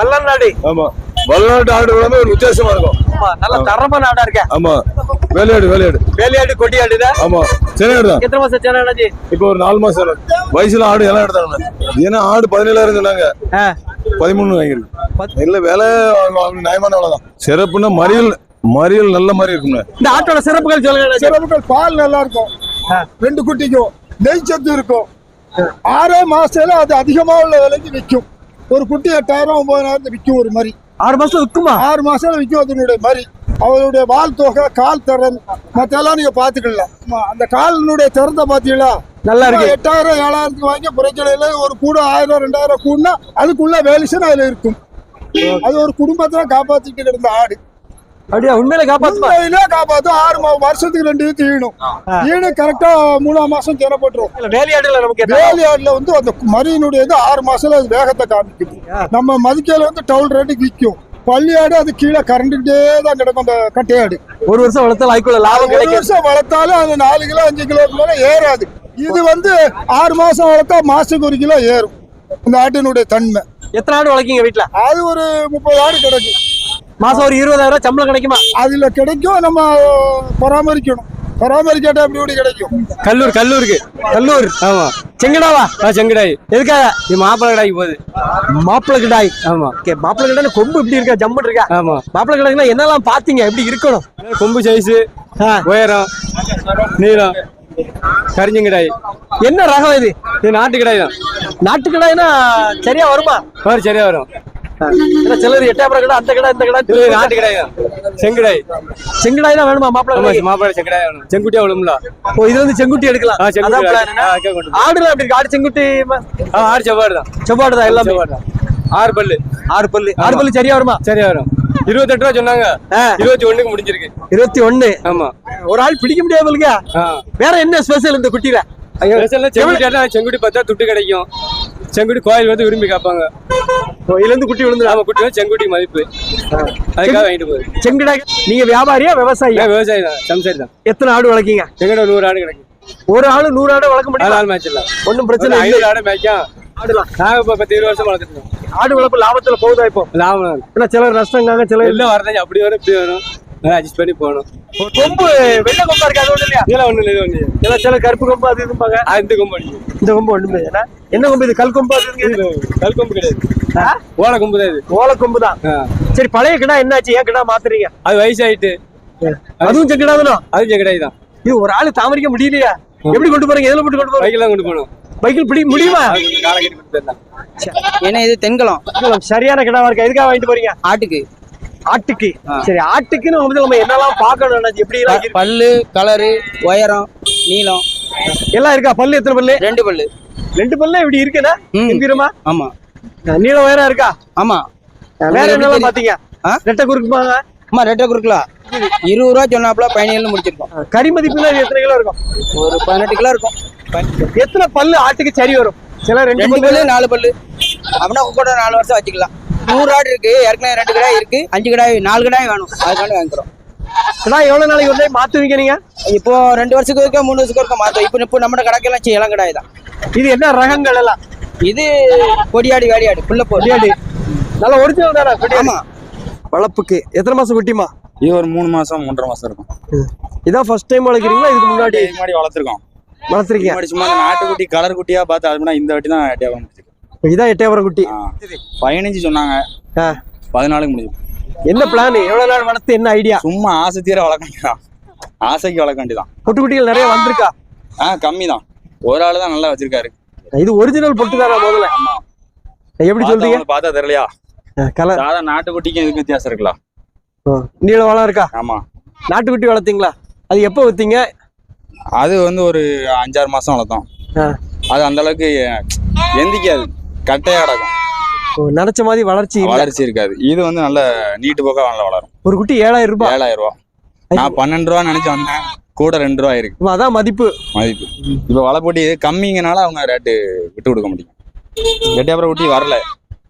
பல்லநாடு ஆமா. வல்லநாட்டு ஆடு எல்லாமே ஒரு வித்தியாசமா இருக்கும். ஆமா நல்ல தரமான ஆடா இருக்க. ஆமா. வேலையாடு வேலையாடு. வேலையாடு கொடியாடுதான் ஆமா. சென்னையாடு தான் எத்தனை மாசம் அண்ணாச்சி இப்போ ஒரு நாலு மாசம். வயசுல ஆடு எல்லாம் எடுத்தாங்க. ஏன்னா ஆடு பதினேழாயிரம் சொன்னாங்க. பதிமூணு வாங்கிருக்கு. இல்ல விலை நியாயமான விலை தான். சிறப்புன்னா மறியல் மறியல் நல்ல மாதிரி இருக்கும்ல. இந்த ஆட்டோட சிறப்புகள் சொல்லுங்க. சிறப்புகள் பால் நல்லா இருக்கும். ரெண்டு குட்டிக்கும் நெய் சத்து இருக்கும். ஆறே மாசத்துல அது அதிகமா உள்ள விலைக்கு விற்கும் ஒரு குட்டி எட்டாயிரம் ஒன்பதாயிரம் விற்கும் ஒரு மாதிரி. ஆறு மாசம் விக்குமா? ஆறு மாசத்துல விற்கும் அதனுடைய மாதிரி. அவருடைய வால் தொகை கால் திறன் மற்றெல்லாம் நீங்க பாத்துக்கலாம் அந்த காலினுடைய திறந்த பாத்தீங்களா நல்லா இருக்கு. எட்டாயிரம் ஏழாயிரத்துக்கு வாங்கி புறக்கடையில ஒரு கூட ஆயிரம் ரெண்டாயிரம் கூடனா அதுக்குள்ள வேலிசன் அதுல இருக்கும். அது ஒரு குடும்பத்தை காப்பாத்திட்டு இருந்த ஆடு. அப்படியா? உண்மையில காப்பாத்துமா? உண்மையிலே காப்பாத்தும். ஆறு வருஷத்துக்கு ரெண்டு ஈத்து ஈனும் ஈனு கரெக்டா மூணாம் மாசம் தின போட்டுரும் வேலையாடுல நமக்கு வேலையாடுல வந்து அந்த மரியினுடைய இது ஆறு மாசத்துல அது வேகத்தை காமிக்குது. நம்ம மதிக்கையில வந்து டவுல் ரேட்டுக்கு விற்கும் பள்ளியாடு அது கீழே கரண்டுகிட்டே தான் கிடக்கும் அந்த கட்டையாடு. ஒரு வருஷம் வளர்த்தால் அதுக்குள்ள லாபம் ஒரு வருஷம் வளர்த்தாலும் அது நாலு கிலோ அஞ்சு கிலோக்கு மேல ஏறாது. இது வந்து ஆறு மாசம் வளர்த்தா மாசத்துக்கு ஒரு கிலோ ஏறும். இந்த ஆட்டினுடைய தன்மை. எத்தனை ஆடு வளர்க்கீங்க வீட்டுல அது ஒரு முப்பது ஆடு கிடைக்கும் மாசம் ஒரு இருபதாயிரம் ரூபாய் சம்பளம் கிடைக்குமா? அதுல கிடைக்கும் நம்ம பராமரிக்கணும். பராமரிக்காட்டா அப்படி இப்படி கிடைக்கும்? கல்லூர் கல்லூருக்கு. கல்லூர். ஆமா. செங்கடாவா? ஆ செங்கடாய். எதுக்காக? இது மாப்பிள்ளை கடாய்க்கு போகுது. மாப்பிள்ளை கிடாய். ஆமா. ஓகே மாப்பிள்ளை கிடாய் கொம்பு இப்படி இருக்கா? ஜம்முன்னு இருக்கா? ஆமா. மாப்பிள்ளை கிடாய்னா என்னெல்லாம் பாத்தீங்க? எப்படி இருக்கணும்? கொம்பு சைஸு உயரம் நீளம் கரிஞ்சங்கடாய் என்ன ரகம் இது? இது நாட்டு கடாய் தான். நாட்டு கிடாய்னா சரியா வருமா? வரும் சரியா வரும். ஏன்னா சிலர் எட்டாபுரம் கடை அந்த கடை இந்த கடை நாட்டு கடாய்? தான் செங்கடாய் தான் வேணுமா மாப்பிள்ளை? மாப்பிள்ளை செங்கடாய் வேணும். செங்குட்டியா விழும்ல. ஓ இது வந்து செங்குட்டி எடுக்கலாம். ஆ அதான் செங்குட்டி plan என்ன? ஆ, கேக்க கொண்டு போ. ஆடுலாம் எப்படி இருக்கு? ஆடு செங்குட்டி ம- ஆ ஆறு செவ்வாடு தான். செவ்வாடு தான் எல்லாமே. ஆறு பல்லு. ஆறு பல்லு. ஆறு பல்லு சரியா வருமா? சரியா வரும். இருபத்தெட்டு ரூபா சொன்னாங்க. இருபத்தி ஒண்ணுக்கு முடிஞ்சிருக்கு. இருபத்தி ஒண்ணு. ஆமா. ஒரு ஆள் பிடிக்க ஆ. வேற என்ன ஸ்பெஷல் இந்த குட்டியில? செங்குட்டி ஆட்டா செங்குட்டி பார்த்தா துட்டு கிடைக்கும். செங்குட்டி கோயில் வந்து விரும்பி இதுல இருந்து குட்டி விழுந்து ஆமா குட்டி செங்குட்டி மதிப்பு. அதுக்காக வாங்கிட்டு போகுது. செங்கடாய் நீங்க வியாபாரியா விவசாயியா? விவசாயி தான் சம்சாரி தான். எத்தனை ஆடு வளர்க்கீங்க? எங்கிட்ட நூறு ஆடு கிடைக்கும். ஒரு ஆளு நூறு ஆடு வளர்க்க நாலு முடியும்? ஆள் மேட்ச் இல்ல. ஒன்றும் பிரச்சனை இல்லை ஐநூறு ஆடு மேய்க்கும் ஆடுலாம். இப்ப பத்து இருபது வருஷம் வளர்த்துட்டு இருக்கோம். ஆடு வளர்ப்பு லாபத்துல போகுதா இப்போ? லாபம். ஏன்னா சிலர் நஷ்டங்காங்க சிலர் எல்லாம் வரதாங்க அப்படி வரும் இப்படி வரும். நல்லா அட்ஜஸ்ட் பண்ணி போகணும். கொம்பு வெள்ளை கொம்பா இருக்கு? அது ஒண்ணு இல்லையா? இதெல்லாம் ஒண்ணு இல்லை இது ஒண்ணு இல்லை. ஏன்னா சில கருப்பு கொம்பு அது இதும்பாங்க. அது இந்த கொம்பு அடிக்கும் இந்த கொம்பு ஒண்ணுமே ஏன்னா என்ன கொம்பு இது? கல் கொம்பு அது கல் கொம்பு கிடையாது? ஓலை கொம்பு தான் இது. ஓலை கொம்பு தான். சரி பழைய கிடா என்னாச்சு? ஏன் கிடா மாத்துறீங்க? அது வயசாயிட்டு. அதுவும் செக்கிடாதானோ அது கிடையாது தான் இது ஒரு ஆளு தாமரிக்க முடியலையா. எப்படி கொண்டு போறீங்க? எதுல போட்டு கொண்டு போறீங்க? பைக்கெல்லாம் கொண்டு போகணும். பைக்கில் பிடி முடியுமா? ஏன்னா இது தென்கலம் சரியான கிடாவா இருக்கா? எதுக்காக வாங்கிட்டு போறீங்க? ஆட்டுக்கு. ஆட்டுக்கு. சரி ஆட்டுக்குன்னு வந்து நம்ம என்னெல்லாம் பார்க்கணும்? எப்படி எல்லாம்? பல்லு கலரு உயரம் நீளம். எல்லாம் இருக்கா? பல்லு எத்தனை பல்லு? ரெண்டு பல்லு. ரெண்டு பல்லு இப்படி இருக்குண்ணா? ம். எந்திரமா? ஆமா. நீள உயரம் இருக்கா? ஆமா. வேற என்னெல்லாம்? பாத்தீங்க? ரெட்டை குறுக்குமாங்க. ஆமா ரெட்டை குறுக்கலாம் இருபது ரூபா சொன்னாப்புல பதினேழு முடிச்சிருக்கோம். கறி மதிப்புல எத்தனை கிலோ இருக்கும்? ஒரு பதினெட்டு கிலோ இருக்கும். எத்தனை பல்லு ஆட்டுக்கு சரி வரும்? சில ரெண்டு பல்லு. நாலு பல்லு. அப்படின்னா கூட நாலு வருஷம் வச்சுக்கலாம். நூறு ஆடு இருக்கு ஏற்கனவே ரெண்டு கடாய் இருக்கு அஞ்சு கடாய் நாலு கடாய் வேணும். அதுக்காண்டி வாங்கிக்கிறோம். கிடா எவ்வளவு நாளைக்கு ஒரு டைம் மாத்துவீங்க நீங்க? இப்போ ரெண்டு வருஷத்துக்கு இருக்க மூணு வருஷத்துக்கு இருக்க மாத்தோம் இப்போ இப்போ நம்ம கடைக்கெல்லாம் இளம் கடாய் தான். இது என்ன ரகங்கள் எல்லாம்? இது கொடியாடி வேடியாடு புள்ள போடி. கொடியாடு. நல்ல ஒரிஜினல் தானே கொடியாடு? ஆமா. வளர்ப்புக்கு எத்தனை மாசம் குட்டிமா இது ஒரு மூணு மாசம் மூன்றரை மாசம் இருக்கும். இதான் ஃபர்ஸ்ட் டைம் வளர்க்குறீங்களா? இதுக்கு முன்னாடி? முன்னாடி வளர்த்துருக்கோம். வளர்த்துருக்கீங்க. சும்மா நாட்டுக்குட்டி கலர் குட்டியா பார்த்து அது இந்த வாட்டி தான் இதான் எட்டயபுரம் குட்டி. பதினஞ்சு சொன்னாங்க. பதினாலுக்கு முடிஞ்சு. என்ன பிளான் எவ்வளவு நாள் வளர்த்து என்ன ஐடியா சும்மா ஆசை தீர வளர்க்க வேண்டியதான் ஆசைக்கு வளர்க்க வேண்டியதான் பொட்டு குட்டிகள் நிறைய வந்திருக்கா? ஆ கம்மி தான் ஒரு ஆளு தான் நல்லா வச்சிருக்காரு. இது ஒரிஜினல் பொட்டு தானா முதல்ல? எப்படி சொல்றீங்க? பார்த்தா தெரியலையா? கலர். சாதா நாட்டுக்குட்டிக்கும் இதுக்கு வித்தியாசம் இருக்கலாம் நீள வளம் இருக்கா? ஆமா. நாட்டுக்குட்டி வளர்த்தீங்களா? அது எப்போ வித்தீங்க? அது வந்து ஒரு அஞ்சாறு மாசம் வளர்த்தோம். அது அந்த அளவுக்கு எந்திக்காது. கட்டையா கிடக்கும் ஓ, நினைச்ச மாதிரி வளர்ச்சி வளர்ச்சி இருக்காது. இது வந்து நல்ல நீட்டு போக்கா நல்லா வளரும். ஒரு குட்டி ஏழாயிரம் ரூபாய். ஏழாயிரம் ரூபா. நான் பன்னெண்டு ரூபா நினைச்சு வந்தேன். கூட ரெண்டு ரூபா இருக்கு. அதான் மதிப்பு. மதிப்பு. இப்போ வலை போட்டி கம்மிங்கனால அவங்க ரேட்டு விட்டு கொடுக்க முடியும் எட்டியாபுரம் குட்டி வரல.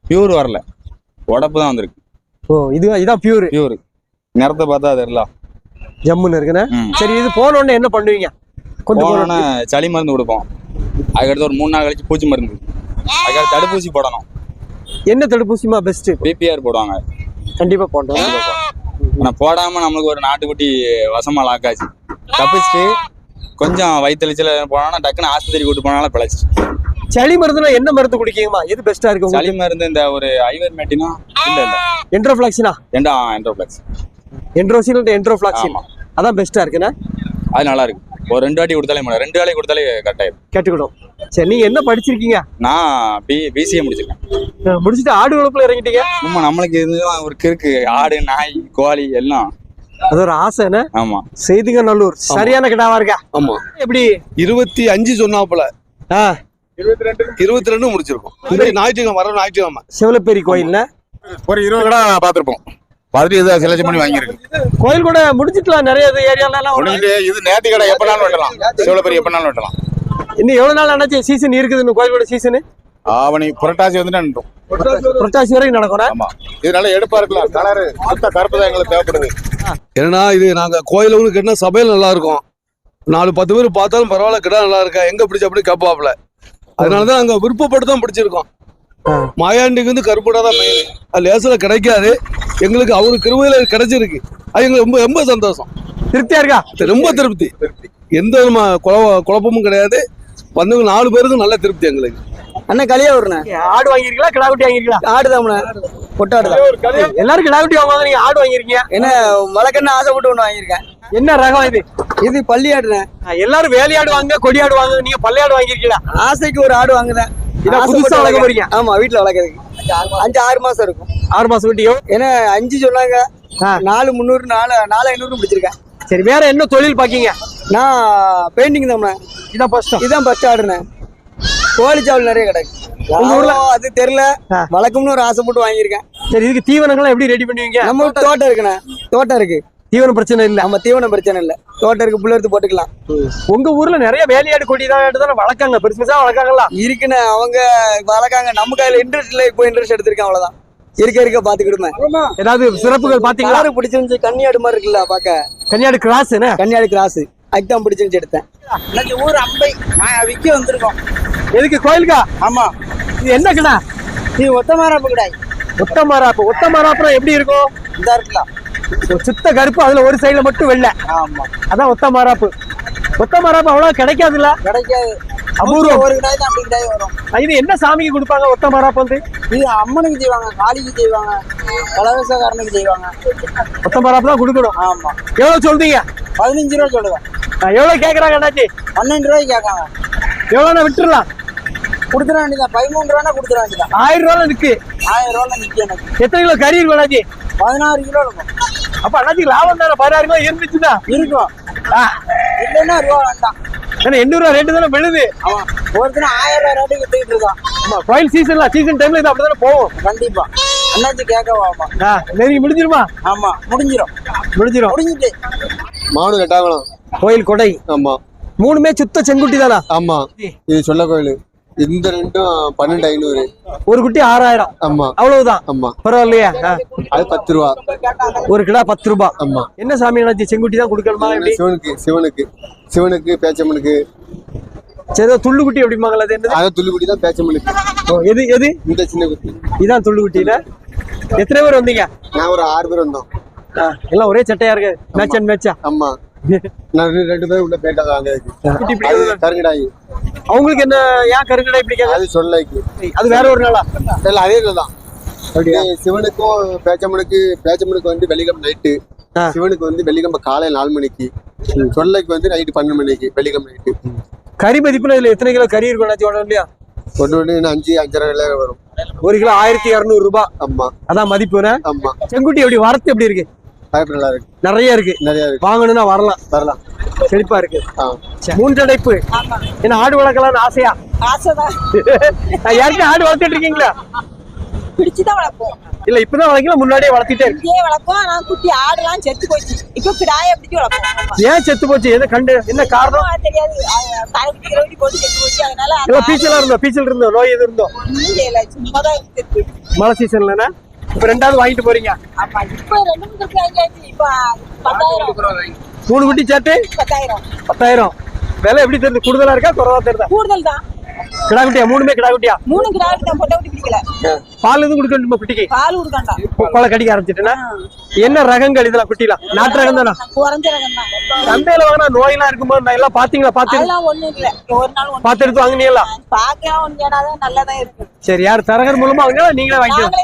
பியூர் வரல. உடப்பு தான் வந்திருக்கு. ஓ இது இதான் பியூர் பியூர் நிறத்தை பார்த்தா தெரியல ஜம்முன்னு இருக்குண்ணே. சரி இது போன உடனே என்ன பண்ணுவீங்க? கொண்டு போனோன்னா சளி மருந்து கொடுப்போம். அதுக்கடுத்து ஒரு மூணு நாள் கழிச்சு பூச்சி மருந்து அதுக்கடுத்து தடுப்பூசி போடணும். என்ன தடுப்பூசிமா பெஸ்ட் பிபிஆர் போடுவாங்க. கண்டிப்பா போட்டோம் ஆனா போடாம நம்மளுக்கு ஒரு நாட்டுக்குட்டி வசமா லாக்காச்சு தப்பிச்சுட்டு கொஞ்சம் வயிற்றுச்சல போனா டக்குன்னு ஆஸ்பத்திரி கூட்டு போனாலும் பிழைச்சு சளி மருந்துனா என்ன மருந்து குடிக்கீங்கம்மா எது பெஸ்டா இருக்கு சளி மருந்து இந்த ஒரு ஐவர் மேட்டினா இல்ல. இல்ல என்ட்ரோஃபிளாக்சினா எண்டா என்ட்ரோப்ளெக்ஸ் என்ட்ரோசின் என்ட்ரோஃபிளாக்சின் அதான் பெஸ்டா இருக்குண்ணா? அது நல்லா இருக்கு. ஒரு ரெண்டு வாட்டி கொடுத்தாலே ரெண்டு வேலை கொடுத்தாலே கரெக்ட் ஆயிடும் கேட்டுக்கிடும். சரி நீங்க என்ன படிச்சிருக்கீங்க? நான் பி பிசிஏ முடிச்சிருக்கேன். முடிச்சுட்டு ஆடு வளர்ப்புல இறங்கிட்டீங்க? சும்மா நம்மளுக்கு இதுதான் ஒரு கிறுக்கு. ஆடு நாய் கோழி எல்லாம். அது ஒரு ஆசைன்னு ஆமா. செய்திங்க நல்லூர். சரியான கிடாவா இருக்கா? ஆமா. எப்படி? இருபத்தி அஞ்சு சொன்னாப்புல இருபத்தி ரெண்டு முடிச்சிருக்கோம். ஞாயிற்றுக்கிழமை வர ஞாயிற்றுக்கிழமை. சிவலப்பேரி கோயில்ல? ஒரு இருபது கடை பார்த்துருப்போம். பார்த்துட்டு இதை செலக்ட் பண்ணி வாங்கியிருக்கு கோயில் கூட முடிச்சிட்டலாம் நிறைய ஏரியால எல்லாம் முடிஞ்சுட்டு இது நேர்த்தி கடை எப்பனாலும் வெட்டலாம். சிவலப்பெரிய எப்பனாலும் வெட்டலாம். இன்னும் எவ்வளவு நாள் ஆனாச்சு சீசன் இருக்குது இந்த கோயிலோட சீசன் ஆவணி புரட்டாசி வந்துட்டு நின்றோம் புரட்டாசி வரைக்கும். நடக்கும் ஆமா. இது நல்லா எடுப்பா இருக்கலாம். கலரு சுத்த கருப்பு தான் எங்களுக்கு தேவைப்படுது. ஏன்னா இது நாங்க கோயில ஒன்று கட்டினா சபையில் நல்லா இருக்கும். நாலு பத்து பேர் பார்த்தாலும் பரவாயில்ல கிடா நல்லா இருக்கா? எங்க பிடிச்ச அப்படி கேட்பாப்புல. அதனாலதான் நாங்க விருப்பப்பட்டு தான் பிடிச்சிருக்கோம். மாயாண்டிக்கு வந்து கருப்புடா தான் மெயின் அது லேசில் கிடைக்காது. எங்களுக்கு அவரு கிருவையில கிடைச்சிருக்கு. அது எங்களுக்கு ரொம்ப ரொம்ப சந்தோஷம். திருப்தியா இருக்கா? ரொம்ப திருப்தி. எந்த விதமா குழப்ப குழப்பமும் கிடையாது. வந்தவங்க நாலு பேருக்கும் நல்ல திருப்தி எங்களுக்கு. அண்ணன் கலியா வருண்ணே ஆடு வாங்கிருக்கீங்களா கிடா குட்டி வாங்கிருக்கீங்களா ஆடுதாம்ண்ணே. பொட்டாடுதான் எல்லாரும் கிடா குட்டி வாங்குவாங்க நீங்க ஆடு வாங்கிருக்கீங்க என்ன வழக்கன்னு ஆசைப்பட்டு ஒன்று வாங்கியிருக்கேன். என்ன ரகம் இது? இது பள்ளி ஆடுனேன் ஆ, எல்லாரும் வேலையாடு வாங்க கொடியாடு வாங்க நீங்க பள்ளையாடு வாங்கிருக்கீங்களா ஆசைக்கு ஒரு ஆடு வாங்குதேன் இதான் புதுசா வளர்க்க போறீங்க. ஆமா வீட்டுல வளர்க்கறதுக்கு. அஞ்சு ஆறு மாசம். இருக்கும். ஆறு மாசம் குட்டியோ? ஏன்னா அஞ்சு சொன்னாங்க. நாலு முந்நூறு நாலு நாலு ஐநூறு பிடிச்சிருக்கேன் சரி வேற என்ன தொழில் பாக்கீங்க? நான் பெயிண்டிங் தான் இதான் ஃபர்ஸ்ட் இதான் ஃபர்ஸ்ட் ஆடுனேன் கோழி சாவல் நிறைய கிடக்கு. உங்க ஊர்ல? அது தெரியல. ஆ. வழக்கம்னு ஒரு ஆசைப்பட்டு வாங்கியிருக்கேன். சரி இதுக்கு தீவனங்கள்லாம் எப்படி ரெடி பண்ணுவீங்க? நம்ம தோட்டம் இருக்குண்ணே. தோட்டம் இருக்கு. தீவன பிரச்சனை இல்ல. நம்ம தீவனம் பிரச்சனை இல்லை. தோட்டம் இருக்கு புள்ள எடுத்து போட்டுக்கலாம். உங்க ஊர்ல நிறைய வேலையாடு கொடி தான் வளர்க்காங்க? பெருசு பெருசா வளர்க்காங்களா இருக்குண்ணே அவங்க வளர்க்காங்க. நம்ம கையில இன்ட்ரெஸ்ட் இல்லை இப்போ இன்ட்ரெஸ்ட் எடுத்திருக்கேன் அவ்வளவுதான். இருக்க இருக்க பாத்துக்கிடுமே. ஏதாவது சிறப்புகள் பாத்தீங்களா? பிடிச்சிருந்துச்சு கன்னியாடு மாதிரி இருக்குல்ல பாக்க கன்னியாடு கிராஸ் என்ன கன்னியாடு கிராஸ் அதுதான் பிடிச்சிருந்துச்சு எடுத்தேன். இன்னைக்கு ஊர் அம்பை. விற்க வந்திருக்கோம். எதுக்கு கோயிலுக்கா? ஆமா. இது என்ன கிடா? இது ஒத்த மாறாப்பு கிடையாது ஒத்த மாறாப்பு ஒத்த மாறாப்புறம் எப்படி இருக்கும்? இந்த இருக்கலாம். சுத்த கருப்பு அதுல ஒரு சைடுல மட்டும் வெள்ளை. ஆமா. அதான் ஒத்த மாறாப்பு ஒத்த மாறாப்பு அவ்வளவு கிடைக்காதுல்ல? கிடைக்காது. அபூர்வம். ஒரு கிடாய் தான் அப்படி கிடாய் வரும். இது என்ன சாமிக்கு கொடுப்பாங்க ஒத்த மாறாப்பு வந்து இது அம்மனுக்கு செய்வாங்க காளிக்கு செய்வாங்க கலவசக்காரனுக்கு செய்வாங்க. ஒத்த மாறாப்பு தான் கொடுக்கணும். ஆமா. எவ்வளவு சொல்றீங்க? பதினஞ்சு ரூபா சொல்லுவேன். ஆ, எவ்வளவு கேக்குறாங்க அண்ணாச்சி பன்னெண்டு ரூபாய்க்கு கேட்காங்க எவ்வளவு விட்டுறலாம். கொடுத்துட வேண்டியதான் பதிமூணு ரூபா கொடுத்துட வேண்டியதான் ஆயிரம் ரூபாய் இருக்கு. ஆயிரம் ரூபா நிக்க எனக்கு. எத்தனை கிலோ கறி இருக்கும் அண்ணாச்சி பதினாறு கிலோ இருக்கும். அப்ப அண்ணாச்சி லாபம் தானே? பதினாறு கிலோ இருந்துச்சுன்னா? இருக்கும். ஆ, இல்லைன்னா ரூபா வேண்டாம். ஏன்னா எண்ணூறு ரூபா ரேட்டு தானே விழுது. ஆமா. ஒருத்தன ஆயிரம் ரூபா ரேட்டுக்கு வித்துக்கிட்டு இருக்கான் ஆமா கோயில் சீசன்ல சீசன் டைம்ல இது அப்படிதானே போகும். கண்டிப்பா. அண்ணாச்சி கேட்கவாமா ஆ, நெருங்கி முடிஞ்சிருமா? ஆமா முடிஞ்சிரும். முடிஞ்சிரும். முடிஞ்சிட்டு. மாடு கட்டாங்களாம் கோயில் கொடை. ஆமா. மூணுமே சுத்த செங்குட்டி தானா? ஆமா. இது சொல்ல கோயில். இந்த ரெண்டும் பன்னெண்டு ஐநூறு. ஒரு குட்டி ஆறாயிரம். ஆமா. அவ்வளவுதான். ஆமா. பரவாயில்லையா. அது பத்து ரூபா. ஒரு கிலோ பத்து ரூபாய் ஆமா. என்ன சாமி அண்ணாச்சி செங்குட்டி தான் கொடுக்கணுமா சிவனுக்கு சிவனுக்கு. சிவனுக்கு பேச்சம்மனுக்கு. சரி ஏதோ துள்ளு குட்டி எப்படிமாங்களா அது என்னது? அதான் துள்ளிக்குடி தான் பேச்சம்மனுக்கு. எது எது? இந்த சின்ன குட்டி. இதான் துள்ளு குட்டியில. எத்தனை பேர் வந்தீங்க? நான் ஒரு ஆறு பேர் வந்தோம். எல்லாம் ஒரே சட்டையா இருக்கு. மேட்ச் அண்ட் மேட்சா ஆமா. ரெண்டு- பேரும் உள்ள போயிட்டாங்க அது கருங்கடாயி. அவங்களுக்கு என்ன ஏன் கருங்கடை பிடிக்காது அது சொல்லைக்கு. அது வேற ஒரு நாளா? இல்ல அதே இதுதான் சிவனுக்கும் பேச்சம்மனுக்கு பேச்சம்மனுக்கு வந்து வெள்ளிக்கிழமை நைட்டு. சிவனுக்கு வந்து வெள்ளிக்கிழமை காலை நாலு மணிக்கு. சொல்லைக்கு வந்து நைட்டு பன்னெண்டு மணிக்கு வெள்ளிக்கிழமை நைட்டு கறி மதிப்புல இதுல எத்தனை கிலோ கறி இருக்கும் இல்லையா? ஒன்று ஒன்று அஞ்சு அஞ்சரை வரும். ஒரு கிலோ ஆயிரத்தி இரநூறு ரூபாய். ஆமா. அதான் மதிப்புன ஆமா. செங்குட்டி எப்படி வரத்து எப்படி இருக்கு? வாய்ப்பு நல்லா இருக்கு. நிறைய இருக்கு. நிறைய இருக்கு. வாங்கணும்னா வரலாம். வரலாம். செழிப்பா இருக்கு. மூன்றடைப்பு. என்ன ஆடு வளர்க்கலாம்னு ஆசையா? ஆசைதான். யாருக்கும் ஆடு வளர்த்துட்டு இருக்கீங்களா? பிடிச்சுதான் வளர்ப்போம். இல்ல இப்பதான் வளர்க்கல முன்னாடியே வளர்த்திட்டே இருக்கு. வளர்ப்போம். ஆனா குட்டி ஆடுலாம் செத்து போச்சு. இப்போ கிடாய பிடிச்சி வளர்ப்போம். ஏன் செத்து போச்சு? எதை கண்டு என்ன காரணம்? தெரியாது. தலைக்கு போட்டு செத்து போச்சு. அதனால பீச்சலா இருந்தோம் பீச்சல் இருந்தோம் நோய் எது இருந்தோம் மழை சீசன்லனா இப்ப ரெண்டாவது வாங்கிட்டு போறீங்க. மூணு குட்டி சேர்த்து? பத்தாயிரம். பத்தாயிரம். விலை எப்படி தெரியுது? கூடுதலா இருக்கா குறவா தெரியுதா? கூடுதல் தான். கிடா குட்டியா மூணுமே கிடா குட்டியா மூணு கிடாக்கு தான் பொட்டை குட்டி பிடிக்கல பால் எதுவும் கொடுக்கணுமா குட்டிக்கு? பால் கொடுக்கண்டா கொலை கடிக்க ஆரம்பிச்சிட்டுனா என்ன ரகங்கள் இதெல்லாம் குட்டிலாம்? நாட்டு ரகம் தானா? குறைஞ்ச ரகம் தான். சந்தையில வாங்கினா நோயெல்லாம் இருக்கும்போது நான் எல்லாம் பாத்தீங்களா? பாத்து அதெல்லாம் ஒண்ணும் இல்ல. ஒரு நாள் பாத்து எடுத்து வாங்குனீங்களா? பாக்கலாம் ஒண்ணு ஏனாதான் நல்லதான் இருக்கு. சரி யார் தரகர் மூலமா வாங்கினா நீங்களே வாங்கிக்கலாம்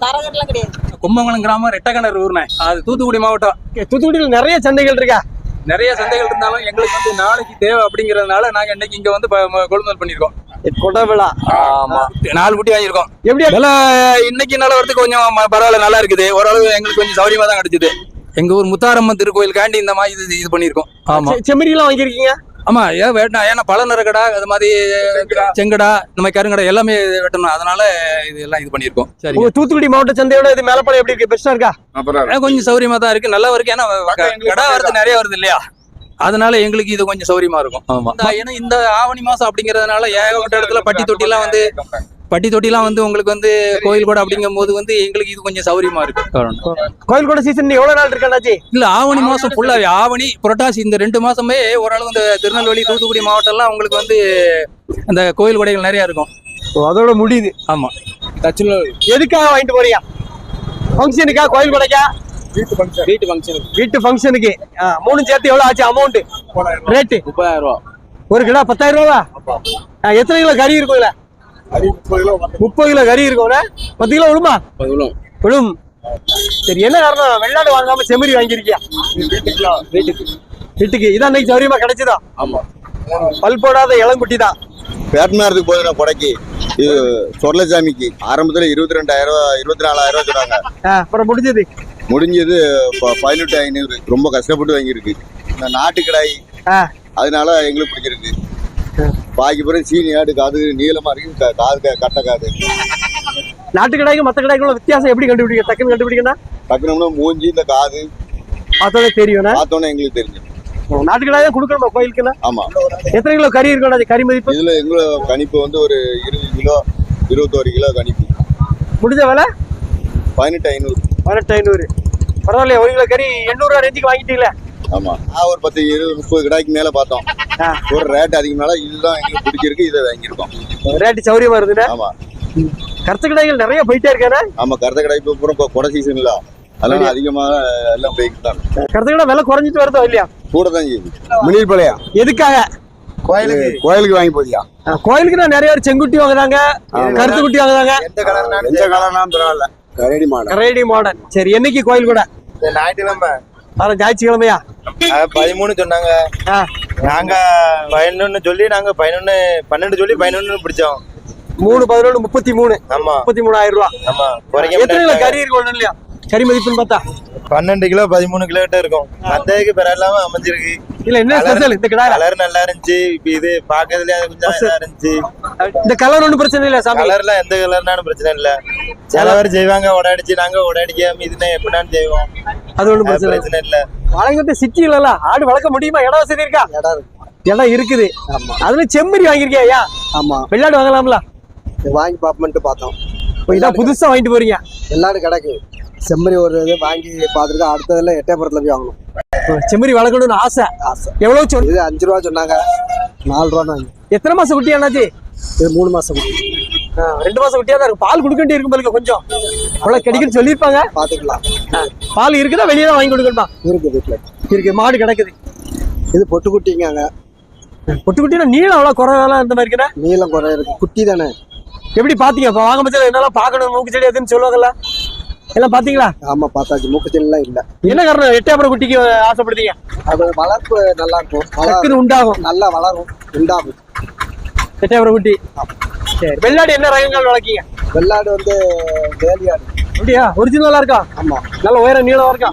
தரகர்லாம் கிடையாது. கும்பகோணம் கிராமம் ரெட்டக்கிணறு ஊர்னே அது தூத்துக்குடி மாவட்டம். தூத்துக்குடியில் நிறைய சந்தைகள் இருக்கா? நிறைய சந்தைகள் இருந்தாலும் எங்களுக்கு வந்து நாளைக்கு தேவை அப்படிங்கறதுனால நாங்க இன்னைக்கு இங்க வந்து கொள்முதல் பண்ணிருக்கோம் கொடவிழா ஆமா. நாலு குட்டி வாங்கியிருக்கோம். எப்படியா? விலை இன்னைக்கு நிலவரத்துக்கு கொஞ்சம் பரவாயில்ல நல்லா இருக்குது. ஓரளவு எங்களுக்கு கொஞ்சம் சௌரியமா தான் கிடைச்சது. எங்க ஊர் முத்தாரம்மன் திருக்கோயிலுக்காண்டி இந்த மாதிரி இது இது பண்ணியிருக்கோம். ஆமா. செ- செம்மறியெல்லாம் வாங்கியிருக்கீங்க? ஆமா ஏன் வெட்டணும் ஏன்னா பல நிறக்கடா அது மாதிரி செங்கடா. இந்த மாதிரி கருங்கடா எல்லாமே வெட்டணும். அதனால இது எல்லாம் இது பண்ணியிருக்கோம். சரி தூத்துக்குடி மாவட்ட சந்தையோட இது மேலப்பாளையம் எப்படி இருக்கு? பெஸ்டா இருக்கா? அப்புறம் கொஞ்சம் சௌரியமா தான் இருக்கு. நல்லா இருக்கு. ஏன்னா கடா வரது நிறைய வருது இல்லையா? அதனால எங்களுக்கு இது கொஞ்சம் சௌரியமா இருக்கும். ஆமா. ஏன்னா இந்த ஆவணி மாசம் அப்படிங்கறதுனால ஏகப்பட்ட இடத்துல பட்டி தொட்டி எல்லாம் வந்து பட்டி தொட்டி எல்லாம் வந்து உங்களுக்கு வந்து கோயில் கூட அப்படிங்கும் போது வந்து எங்களுக்கு இது கொஞ்சம் சௌரியமா இருக்கு. கோயில் கூட சீசன் எவ்வளவு நாள் இருக்காண்டாச்சு இல்ல ஆவணி மாசம் ஃபுல்லாவே ஆவணி புரட்டாசி இந்த ரெண்டு மாசமே ஓரளவு இந்த திருநெல்வேலி தூத்துக்குடி மாவட்டம் எல்லாம் உங்களுக்கு வந்து அந்த கோயில் கொடைகள் நிறைய இருக்கும். அதோட முடியுது. ஆமா. எதுக்காக வாங்கிட்டு போறீங்க? ஃபங்க்ஷனுக்கா கோயில் கொடைக்கா? வீட்டு ஃபங்க்ஷன் வீட்டு ஃபங்க்ஷனுக்கு மூணு சேர்த்து எவ்வளவு ஆச்சு அமௌண்ட் ரேட்டு முப்பதாயிரம் ரூபா. ஒரு கிலோ பத்தாயிரம் ரூபாவா? எத்தனை கிலோ கறி இருக்கும் முப்பது கிலோ கறி இருக்கும்ல பத்து கிலோ விழுமா? விழும். சரி என்ன காரணம்? வெள்ளாடு வாங்காம செம்மறி வாங்கியிருக்கியா? வீட்டுக்கு. வீட்டுக்கு. இதான் இன்னைக்கு சௌரியமா கிடைச்சதா? ஆமா. பல் போடாத இளங்குட்டி தான் வேட்டனாரத்துக்கு போகுது நான் கொடைக்கு. இது சொர்லசாமிக்கு ஆரம்பத்துல இருபத்தி ரெண்டாயிரம் ரூபா இருபத்தி நாலாயிரம் ரூபா சொன்னாங்க. அப்புறம் முடிஞ்சது? முடிஞ்சது ப- பதினெட்டு ஐநூறு. ரொம்ப கஷ்டப்பட்டு வாங்கியிருக்கு. இந்த நாட்டு கிடாய். அதனால எங்களுக்கு பிடிச்சிருக்கு. பாக்கி பிறகு சீனி ஆடு காது நீளமா இருக்கு. காது கட்டை காது. நாட்டு கடாய்க்கு மத்த கடாய்க்குள்ள வித்தியாசம் எப்படி கண்டுபிடிக்க டக்குன்னு கண்டுபிடிக்கணும் டக்குனு மூஞ்சி இந்த காது. பார்த்தோன்னே தெரியும் பார்த்தோன்னே எங்களுக்கு தெரிஞ்சு நாட்டு கடாய் தான் கொடுக்கணுமா கோயிலுக்குன்னா? ஆமா. எத்தனை கிலோ கறி இருக்கும் அது? கறி மதிப்பு? இதுல எங்களோட கணிப்பு வந்து ஒரு இருபது கிலோ இருபத்தோரு கிலோ கணிப்பு. முடிஞ்ச விலை? பதினெட்டு ஐநூறு. பதினெட்டு ஐநூறு. பரவாயில்லையா ஒரு கிலோ கறி எண்ணூறு ரூபா ரேஞ்சுக்கு வாங்கிட்டீங்களே? ஆமா. ஒரு பத்து இருபது முப்பது கிடாய்க்கு மேல பார்த்தோம். ஒரு ரேட் அதிகம்னால இதுதான் எங்களுக்கு பிடிச்சிருக்கு இதை வாங்கியிருக்கோம். ரேட்டு சௌரியமா இருக்குதுண்ணே ஆமா. கருத்து கடைகள் நிறைய போயிட்டே இருக்கானே? ஆமா கருத்த கடை இப்போ இப்போ கொடை சீசன் இல்ல. அதனால அதிகமாக எல்லாம் போய்க்கு தான் கருத்து கடை விலை குறைஞ்சிட்டு வருதோ இல்லையா? கூட தான் செய்யுது. முனிர்பாளையம் எதுக்காக? கோயிலுக்கு. கோயிலுக்கு வாங்கி போதியா? கோயிலுக்கு நான் நிறைய பேர் செங்குட்டி வாங்குறாங்க கருத்து குட்டி வாங்குறாங்க. எந்த கலர்னா எந்த கலர்னாலும் பரவாயில்ல. கரடி மாடல். கரேடி மாடர்ன் சரி என்னைக்கு கோயில் கூட? ஞாயிற்றுக்கிழமை. வர ஞாயிற்றுக்கிழமையா? பதிமூணு சொன்னாங்க. நாங்க பதினொன்னு சொல்லி நாங்க பதினொன்னு பன்னெண்டு சொல்லி பதினொன்னு பிடிச்சோம். மூணு பதினொன்று முப்பத்தி மூணு. ஆமா. முப்பத்தி மூணாயிரம் ரூபா. ஆமா. கிலோ கறி இருக்கும் ஒண்ணும் இல்லையா? கறி மதிப்புன்னு பார்த்தா? பன்னெண்டு கிலோ பதிமூணு கிலோ கிட்ட இருக்கும். மத்ததுக்கு பிற இல்லாம அமைஞ்சிருக்கு. இல்ல என்ன ஸ்பெஷல் இந்த கிடா கலர் நல்லா இருந்துச்சு. இப்ப இது பாக்கிறதுல கொஞ்சம் இதா இருந்துச்சு. இந்த கலர் ஒன்றும் பிரச்சனை இல்ல சாமி. கலர்லாம் எந்த கலர்னாலும் பிரச்சனை இல்ல. சில பேர் செய்வாங்க உடையடிச்சு நாங்க உடையடிக்காம இதுன்னா எப்படினாலும் செய்வோம். அது ஒன்றும் பிரச்சனை இல்லை. வழங்கிட்டு சிட்டியில ஆடு வளர்க்க முடியுமா? இடம் வசதி இருக்கா? இடம் இருக்குது. அதுல செம்மறி வாங்கியிருக்கியா ஐயா? ஆமா. வெள்ளாடு வாங்கலாம்ல? வாங்கி பார்ப்போம்ட்டு பார்த்தோம். இதான் புதுசா வாங்கிட்டு போறீங்க. எல்லாரும் கிடக்கு. செம்மறி ஒரு இது வாங்கி பார்த்துருக்கோம் அடுத்ததுல எட்டயபுரத்துல போய் வாங்கணும். செம்மறி வளர்க்கணும்னு ஆசை. ஆசை. எவ்வளவு சொன்ன இது அஞ்சு ரூபா சொன்னாங்க. நாலு ரூபா வாங்கி எத்தனை மாசம் குட்டி அண்ணாச்சி? இது மூணு மாசம் ஆ, ரெண்டு மாசம் குட்டியா தான் இருக்கும் பால் கொடுக்க வேண்டி இருக்கும் பாருங்க கொஞ்சம். அவ்வளவு கிடைக்குன்னு சொல்லியிருப்பாங்க. பார்த்துக்கலாம். பால் இருக்குதா வெளியே தான் வாங்கி கொடுக்கணுமா? இருக்கு வீட்டுல இருக்கு மாடு கிடக்குது. இது பொட்டு குட்டிங்க பொட்டு குட்டினா நீளம் அவ்வளவு குறைவெல்லாம் இந்த மாதிரி இருக்குன்னா நீளம் குறை இருக்கு. குட்டி தானே. எப்படி பாத்தீங்க? இப்போ வாங்க பட்சம் என்னெல்லாம் பார்க்கணும் மூக்கு செடி எதுன்னு சொல்லுவாங்கல்ல. எல்லாம் பாத்தீங்களா? ஆமா பார்த்தாச்சு. மூக்கச்செல்லாம் இல்ல. என்ன காரணம்? எட்டாபுரம் குட்டிக்கு ஆசைப்படுத்தீங்க? அது வளர்ப்பு நல்லா இருக்கும். உண்டாகும். நல்லா வளரும். உண்டாகும். எட்டாபுரம் குட்டி. சரி. வெள்ளாடு என்ன ரகங்கள் வளர்க்கீங்க? வெள்ளாடு வந்து வேலியாடு. அப்படியா? ஒரிஜினலா இருக்கா? ஆமா. நல்ல உயரம் நீளமா இருக்கா?